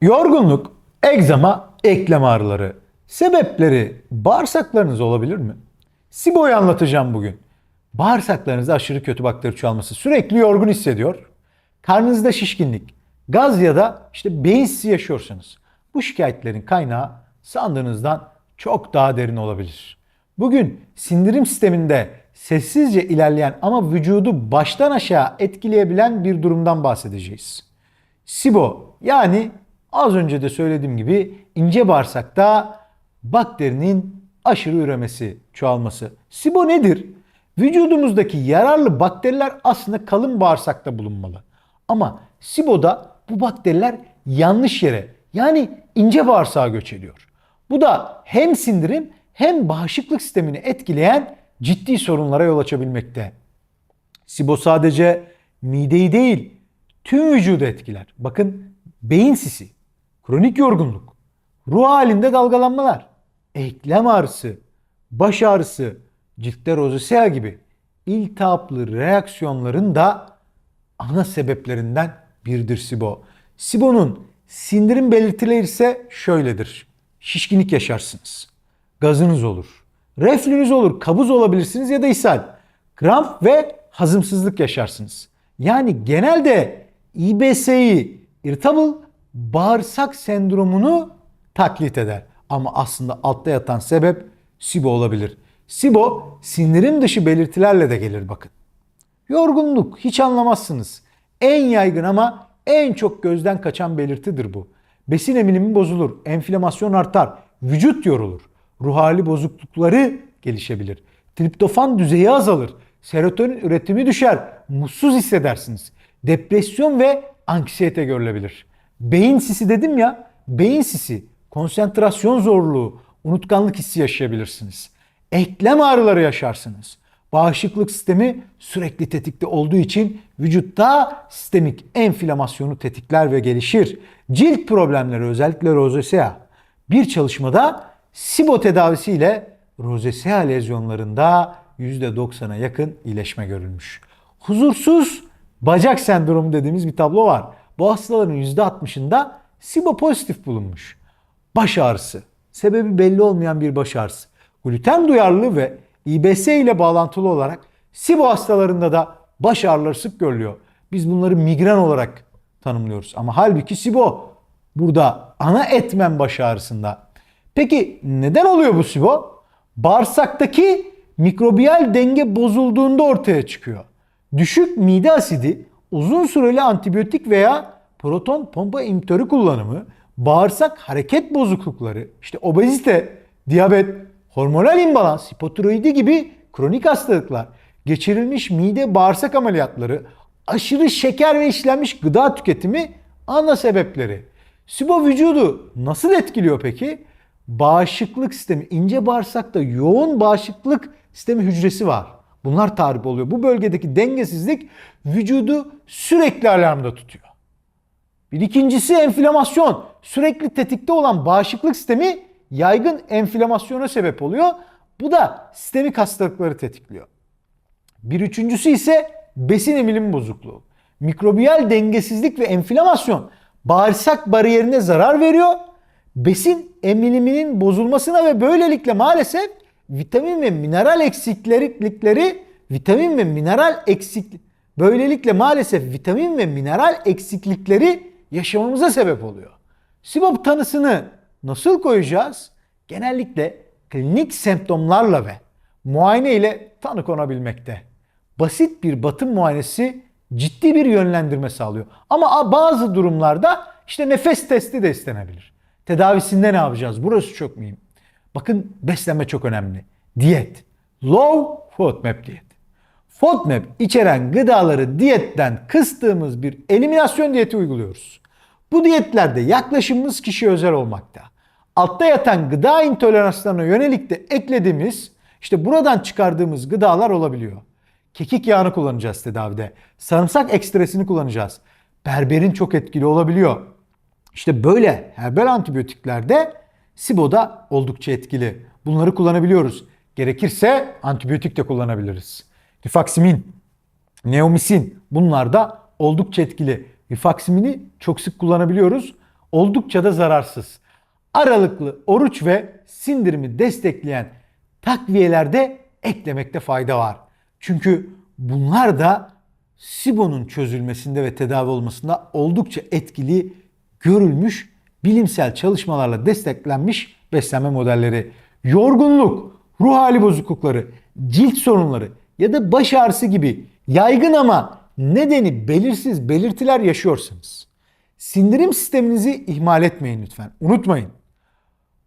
Yorgunluk, egzama, eklem ağrıları. Sebepleri bağırsaklarınız olabilir mi? SIBO'yu anlatacağım bugün. Bağırsaklarınızda aşırı kötü bakteri çoğalması, sürekli yorgun hissediyor. Karnınızda şişkinlik, gaz ya da işte beyin sisi yaşıyorsanız bu şikayetlerin kaynağı sandığınızdan çok daha derin olabilir. Bugün sindirim sisteminde sessizce ilerleyen ama vücudu baştan aşağı etkileyebilen bir durumdan bahsedeceğiz. SIBO yani az önce de söylediğim gibi ince bağırsakta bakterinin aşırı üremesi, çoğalması. SIBO nedir? Vücudumuzdaki yararlı bakteriler aslında kalın bağırsakta bulunmalı. Ama SIBO'da bu bakteriler yanlış yere yani ince bağırsağa göç ediyor. Bu da hem sindirim hem bağışıklık sistemini etkileyen ciddi sorunlara yol açabilmekte. SIBO sadece mideyi değil tüm vücudu etkiler. Bakın beyin sisi, kronik yorgunluk, ruh halinde dalgalanmalar, eklem ağrısı, baş ağrısı, ciltte rozosea gibi iltihaplı reaksiyonların da ana sebeplerinden biridir SIBO. SIBO'nun sindirim belirtileri ise şöyledir. Şişkinlik yaşarsınız. Gazınız olur. Reflünüz olur. Kabuz olabilirsiniz ya da ishal. Kramp ve hazımsızlık yaşarsınız. Yani genelde İBS'yi irritable bağırsak sendromunu taklit eder. Ama aslında altta yatan sebep SIBO olabilir. SIBO sindirim dışı belirtilerle de gelir bakın. Yorgunluk hiç anlamazsınız. En yaygın ama en çok gözden kaçan belirtidir bu. Besin emilimi bozulur, enflamasyon artar, vücut yorulur, ruh hali bozuklukları gelişebilir. Triptofan düzeyi azalır, serotonin üretimi düşer, mutsuz hissedersiniz. Depresyon ve anksiyete görülebilir. Beyin sisi dedim ya, beyin sisi, konsantrasyon zorluğu, unutkanlık hissi yaşayabilirsiniz. Eklem ağrıları yaşarsınız. Bağışıklık sistemi sürekli tetikte olduğu için vücutta sistemik enflamasyonu tetikler ve gelişir. Cilt problemleri özellikle rozosea. Bir çalışmada SIBO tedavisiyle rozosea lezyonlarında %90'a yakın iyileşme görülmüş. Huzursuz bacak sendromu dediğimiz bir tablo var. Bu hastaların %60'ında SIBO pozitif bulunmuş. Baş ağrısı. Sebebi belli olmayan bir baş ağrısı. Gluten duyarlılığı ve İBS ile bağlantılı olarak SIBO hastalarında da baş ağrıları sık görülüyor. Biz bunları migren olarak tanımlıyoruz. Ama halbuki SIBO burada ana etmen baş ağrısında. Peki neden oluyor bu SIBO? Bağırsaktaki mikrobiyal denge bozulduğunda ortaya çıkıyor. Düşük mide asidi, uzun süreli antibiyotik veya proton pompa inhibitörü kullanımı, bağırsak hareket bozuklukları, işte obezite, diyabet, hormonal imbalans, hipotiroidi gibi kronik hastalıklar, geçirilmiş mide bağırsak ameliyatları, aşırı şeker ve işlenmiş gıda tüketimi ana sebepleri. SIBO vücudu nasıl etkiliyor peki? Bağışıklık sistemi, ince bağırsakta yoğun bağışıklık sistemi hücresi var. Bunlar tahrip oluyor. Bu bölgedeki dengesizlik vücudu sürekli alarmda tutuyor. Bir ikincisi enflamasyon. Sürekli tetikte olan bağışıklık sistemi yaygın enflamasyona sebep oluyor. Bu da sistemik hastalıkları tetikliyor. Bir üçüncüsü ise besin emilimi bozukluğu. Mikrobiyal dengesizlik ve enflamasyon bağırsak bariyerine zarar veriyor. Besin emiliminin bozulmasına ve böylelikle maalesef vitamin ve mineral eksiklikleri vitamin ve mineral eksik böylelikle maalesef vitamin ve mineral eksiklikleri yaşamamıza sebep oluyor. SIBO tanısını nasıl koyacağız? Genellikle klinik semptomlarla ve muayene ile tanı konabilmekte. Basit bir batın muayenesi ciddi bir yönlendirme sağlıyor. Ama bazı durumlarda işte nefes testi de istenebilir. Tedavisinde ne yapacağız? Burası çok mühim. Bakın beslenme çok önemli. Diyet. Low FODMAP diyet. FODMAP içeren gıdaları diyetten kıstığımız bir eliminasyon diyeti uyguluyoruz. Bu diyetlerde yaklaşımımız kişiye özel olmakta. Altta yatan gıda intoleranslarına yönelik de eklediğimiz işte buradan çıkardığımız gıdalar olabiliyor. Kekik yağını kullanacağız tedavide. Sarımsak ekstresini kullanacağız. Berberin çok etkili olabiliyor. İşte böyle herbal antibiyotiklerde SIBO'da oldukça etkili. Bunları kullanabiliyoruz. Gerekirse antibiyotik de kullanabiliriz. Rifaksimin, neomisin bunlar da oldukça etkili. Rifaksimini çok sık kullanabiliyoruz. oldukça da zararsız. Aralıklı oruç ve sindirimi destekleyen takviyelerde eklemekte fayda var. Çünkü bunlar da SIBO'nun çözülmesinde ve tedavi olmasında oldukça etkili görülmüş bilimsel çalışmalarla desteklenmiş beslenme modelleri. Yorgunluk, ruh hali bozuklukları, cilt sorunları ya da baş ağrısı gibi yaygın ama nedeni belirsiz belirtiler yaşıyorsanız sindirim sisteminizi ihmal etmeyin lütfen. Unutmayın.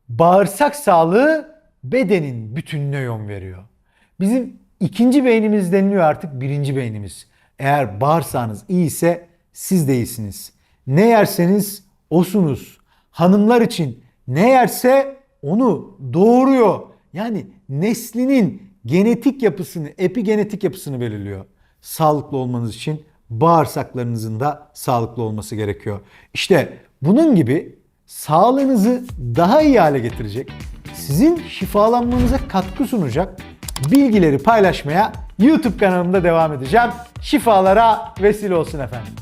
Bağırsak sağlığı bedenin bütününe yön veriyor. Bizim ikinci beynimiz deniliyor artık birinci beynimiz. Eğer bağırsağınız iyi ise siz de iyisiniz. Ne yerseniz osunuz. Hanımlar için ne yerse onu doğuruyor. Yani neslinin genetik yapısını, epigenetik yapısını belirliyor. Sağlıklı olmanız için bağırsaklarınızın da sağlıklı olması gerekiyor. İşte bunun gibi sağlığınızı daha iyi hale getirecek, sizin şifalanmanıza katkı sunacak bilgileri paylaşmaya YouTube kanalımda devam edeceğim. Şifalara vesile olsun efendim.